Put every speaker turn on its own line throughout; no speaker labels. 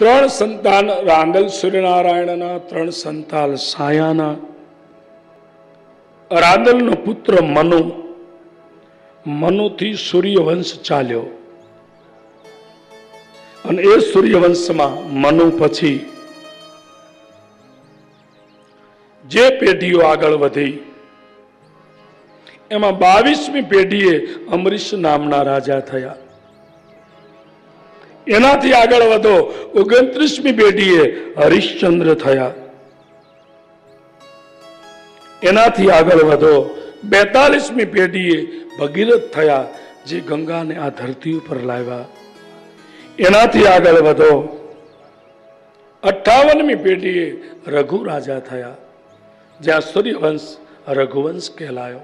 ત્રણ સંતાન રાંદલ સૂર્યનારાયણના, ત્રણ સંતાન સાયાના. રાંદલનો પુત્ર મનુ. મનુથી સૂર્યવંશ ચાલ્યો. અને એ સૂર્યવંશમાં મનુ પછી જે પેઢીઓ આગળ વધી, એમાં બાવીસમી પેઢીએ અમરીશ નામના રાજા થયા. એનાથી આગળ વધો. ઓગણત્રીસમી પેઢીએ હરિશ્ચંદ્ર થયા. એનાથી આગળ વધો. બેતાલીસમી પેઢીએ ભગીરથ થયા, જે ગંગાને આ ધરતી ઉપર લાવ્યા. એનાથી આગળ વધો. અઠ્ઠાવનમી પેઢીએ રઘુ રાજા થયા જ્યાં સૂર્યવંશ રઘુવંશ કહેલાયો.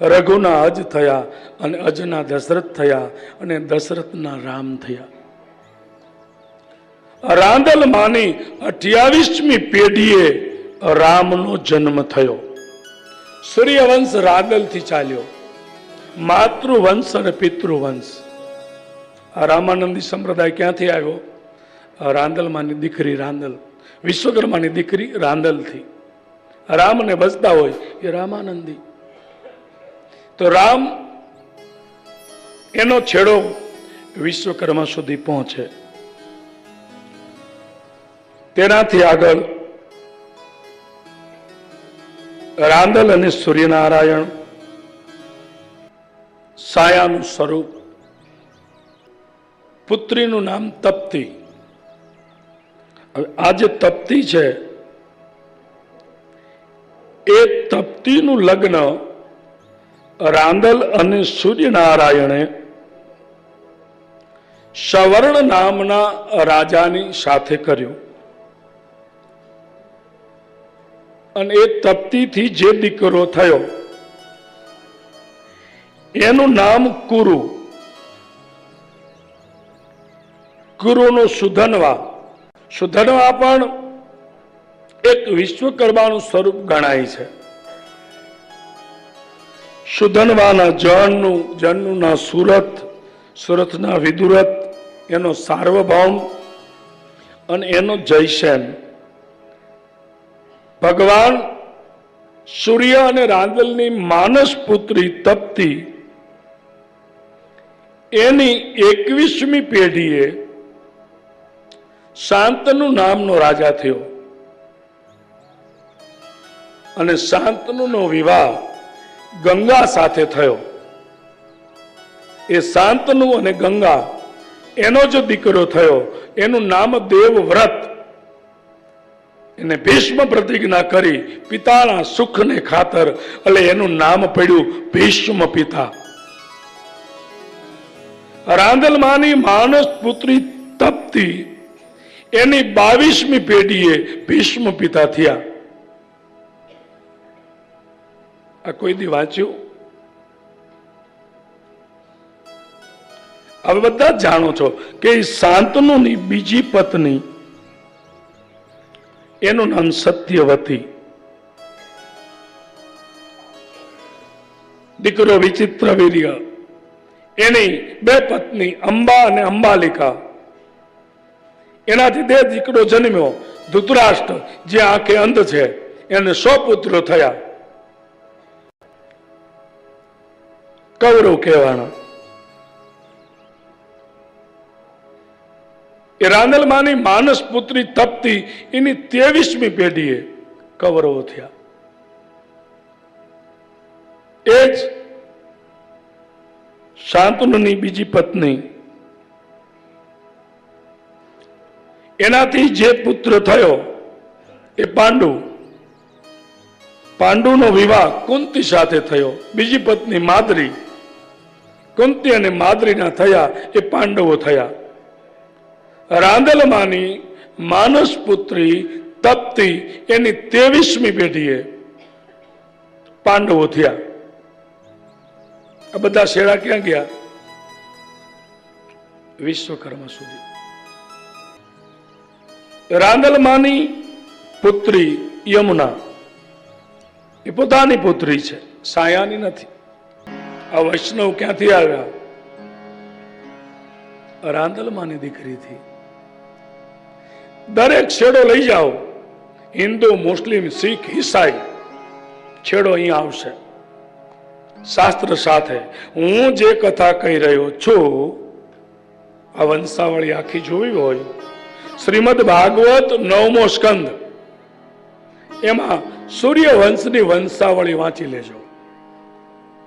રઘુના અજ થયા અને અજના દશરથ થયા અને દશરથના રામ થયા. રાંદલ માની અઠ્યાવીસમી પેઢીએ રામનો જન્મ થયો. સૂર્યવંશ રાંદલથી ચાલ્યો. માતૃવંશ અને પિતૃવંશ. રામાનંદી સંપ્રદાય ક્યાંથી આવ્યો? રાંદલમાંની દીકરી રાંદલ, વિશ્વકર્માની દીકરી રાંદલથી. રામને બસતા હોય એ રામાનંદી. તો રામ એનો છેડો વિશ્વકર્મા સુધી પહોંચે. તેનાથી આગળ રાંદલ અને સૂર્યનારાયણ સાયાનું સ્વરૂપ, પુત્રીનું નામ તપ્તી. આ જે તપ્તી છે, એ તપ્તીનું લગ્ન રાંદલ અને સૂર્યનારાયણે સવર્ણ નામના રાજાની સાથે કર્યું. અને એ તપ્તીથી જે દીકરો થયો, એનું નામ કુરુ. કુરુનું સુધનવા. સુધનવા પણ એક વિશ્વકર્માનું સ્વરૂપ ગણાય છે. સુધનવાના જળનું જળનુંના સુરત, સુરતના વિદુરત, એનો સાર્વભૌમ અને એનો જયસેન. ભગવાન સૂર્ય અને રાંદલની માનસ પુત્રી તપતી એની એકવીસમી પેઢીએ શાંતનુ નામનો રાજા થયો. અને શાંતનુનો વિવાહ ગંગા સાથે થયો. એ શાંતનુ અને ગંગા એનો જો દીકરો થયો. એનું નામ દેવવ્રત. એને ભીષ્મ પ્રતિજ્ઞા કરી પિતાના સુખને ખાતર એટલે એનું નામ પડ્યું ભીષ્મ પિતા. રાંદલમાની માનસ પુત્રી તપતી એની બાવીસમી પેઢીએ ભીષ્મ પિતા થયા. આ કોઈ દી વાંચ્યું? હવે બધા જાણો છો કે શાંતનુની બીજી પત્ની એનું નામ સત્યવતી. દીકરો વિચિત્ર વીર્ય. એની બે પત્ની અંબા અને અંબાલિકા. એનાથી બે દીકરો જન્મ્યો. ધૃતરાષ્ટ્ર, જે આંખે અંધ છે, એને સો પુત્રો થયા. કૌરવ કહેવાના. એ રાંદલમાની માનસ પુત્રી તપતી, એની ત્રેવીસમી પેઢીએ કૌરવો થયા. એ જ શાંતનુની બીજી પત્ની. એનાથી જે પુત્ર થયો એ પાંડુ. પાંડુનો વિવાહ કુંતી સાથે થયો. બીજી પત્ની માદરી. કુંતી અને માદરીના થયા એ પાંડવો થયા. રાંદલમાની માનસ પુત્રી તપ્તી એની તેવીસમી પેઢીએ પાંડવો થયા. આ બધા શેડા ક્યાં ગયા? વિશ્વકર્મા સુધી. રાંદલમાની પુત્રી યમુના એ પોતાની પુત્રી છે, સાયાની નથી. આ વૈષ્ણવ ક્યાંથી આવ્યા? રાંદલમાની દીકરીથી. દરેક છેડો લઈ જાઓ. હિન્દુ, મુસ્લિમ, શીખ, ઈસાઈ છેડો અહીંયા આવશે. શાસ્ત્ર સાથે હું જે કથા કહી રહ્યો છું, આ વંશાવળી આખી જોવી હોય. શ્રીમદ ભાગવત નવમો સ્કંદ. એમાં સૂર્યવંશની વંશાવળી વાંચી લેજો.